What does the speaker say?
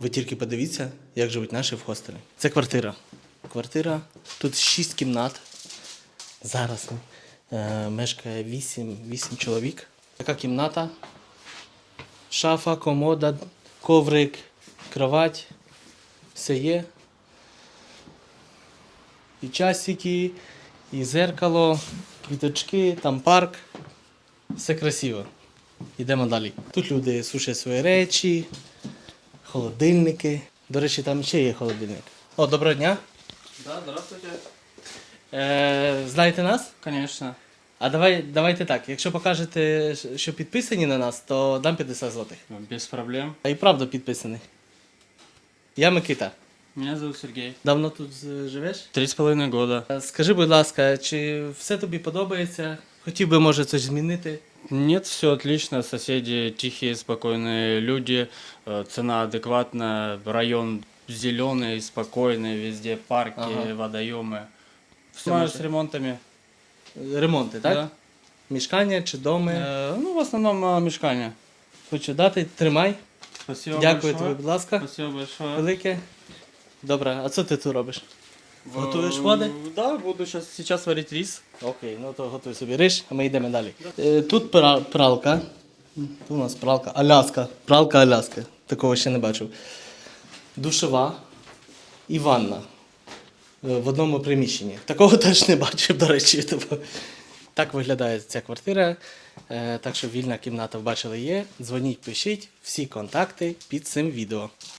Ви тільки подивіться, як живуть наші в хостелі. Це квартира. Квартира. Тут 6 кімнат. Зараз е, мешкає 8, 8 чоловік. Така кімната. Шафа, комода, коврик, кровать. Все є. І часики, і зеркало, квіточки, там парк. Все красиво. Йдемо далі. Тут люди сушать свої речі, холодильники. До речі, там ще є холодильник. О, доброго дня. Да, здравствуйте. Е, знаєте нас? Конечно. А давай, давайте так. Якщо покажете, що підписані на нас, то дам 50 злотих. Без проблем. А і правда підписаний. Я Микита. Меня зовут Сергей. Давно тут е, живеш? Три с половиной года. Е, Скажи, будь ласка, чи все тобі подобається? Хотів би, може, щось змінити? Нет, все отлично. Соседи тихие, спокойные люди. Э, Цена адекватная. Район зеленый, спокойный. Везде парки, Ага. водоемы. Все Снимаешь с ремонтами. Ремонти, так? Да. Мішкання чи доми? Э, ну, в основном э, мешкания. Хочу дати, тримай. Спасибо Дякую большое. тобі, будь ласка. Спасибо большое. Велике. Добре, а що ти тут робиш? В- Готуєш води? Да, буду сейчас варить рис. Окей, ну то готуй собі риш, а ми йдемо далі. Е, Тут пра- пралка. Тут у нас пралка. Аляска. Пралка Аляска. Такого ще не бачив. Душова і ванна. Е, В одному приміщенні. Такого теж не бачив, до речі. Типу. Так виглядає ця квартира. Е, Так що вільна кімната, бачили, є. Дзвоніть, пишіть всі контакти під цим відео.